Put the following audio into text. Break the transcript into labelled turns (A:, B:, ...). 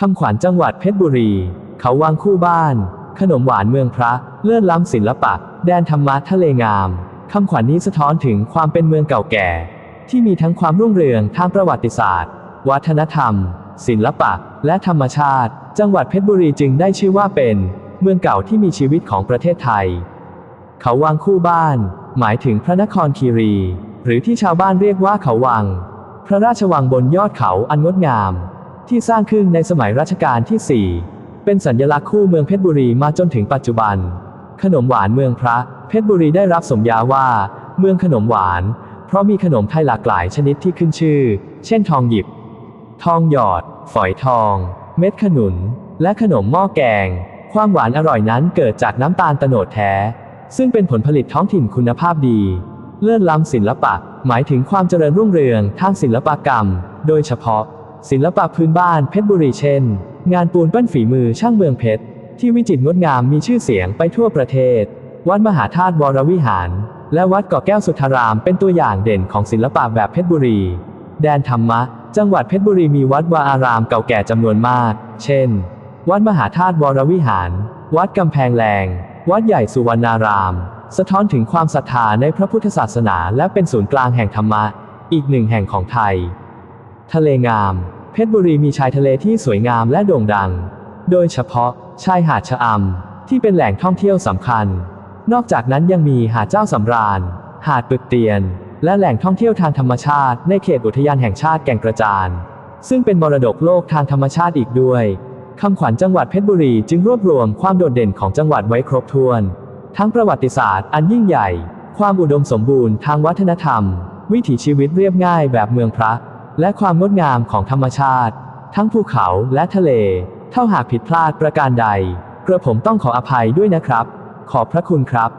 A: คำขวัญจังหวัดเพชรบุรี เขาวังคู่บ้าน ขนมหวานเมืองพระ เลื่อนล้ำศิลปะ แดนธรรมะทะเลงาม คำขวัญนี้สะท้อนถึงความเป็นเมืองเก่าแก่ ที่มีทั้งความรุ่งเรืองทางประวัติศาสตร์ วัฒนธรรม ศิลปะ และธรรมชาติ จังหวัดเพชรบุรีจึงได้ชื่อว่าเป็น เมืองเก่าที่มีชีวิตของประเทศไทย เขาวังคู่บ้าน หมายถึงพระนครคีรี หรือที่ชาวบ้านเรียกว่าเขาวัง พระราชวังบนยอดเขาอันงดงาม ที่สร้างขึ้นในสมัยรัชกาลที่ 4 เป็นสัญลักษณ์คู่เมืองเพชรบุรีมาจนถึงปัจจุบัน ขนมหวานเมืองพระ เพชรบุรีได้รับสมญาว่า เมืองขนมหวาน เพราะมีขนมไทยหลากหลายชนิดที่ขึ้นชื่อ เช่นทองหยิบ ทองหยอด ฝอยทอง เม็ดขนุน และขนมหม้อแกง ความหวานอร่อยนั้นเกิดจากน้ำตาลตโนดแท้ ซึ่งเป็นผลผลิตท้องถิ่นคุณภาพดี เลื่อนล้ำศิลปะ หมายถึงความเจริญรุ่งเรืองทางศิลปกรรม โดยเฉพาะ ศิลปะพื้นบ้านเพชรบุรีเช่น งานปูนปั้นฝีมือช่างเมืองเพชร ที่วิจิตรงดงามมีชื่อเสียงไปทั่วประเทศ วัดมหาธาตุวรวิหาร และวัดเกาะแก้วสุทธารามเป็นตัวอย่างเด่นของศิลปะแบบเพชรบุรี แดนธรรมะ จังหวัดเพชรบุรีมีวัดวาอารามเก่าแก่จำนวนมาก เช่น วัดมหาธาตุวรวิหาร วัดกำแพงแรงวัดใหญ่สุวรรณาราม สะท้อนถึงความศรัทธาในพระพุทธศาสนา และเป็นศูนย์กลางแห่งธรรมะ อีกหนึ่งแห่งของไทย ทะเลงาม เพชรบุรีมีชายทะเลที่สวยงามและโด่งดัง โดยเฉพาะชายหาดชะอำที่เป็นแหล่งท่องเที่ยวสำคัญ นอกจากนั้นยังมีหาดเจ้าสำราญ หาดปึกเตียน และแหล่งท่องเที่ยวทางธรรมชาติในเขตอุทยานแห่งชาติแก่งกระจาน ซึ่งเป็นมรดกโลกทางธรรมชาติอีกด้วยคำขวัญจังหวัดเพชรบุรีจึงรวบรวมความโดดเด่นของจังหวัดไว้ครบถ้วน ทั้งประวัติศาสตร์อันยิ่งใหญ่ ความอุดมสมบูรณ์ทางวัฒนธรรม วิถีชีวิตเรียบง่ายแบบเมืองพระ และความงดงามของธรรมชาติ ทั้งภูเขาและทะเล เท่าหากผิดพลาดประการใด กระผมต้องขออภัยด้วยนะครับ ขอบพระคุณครับ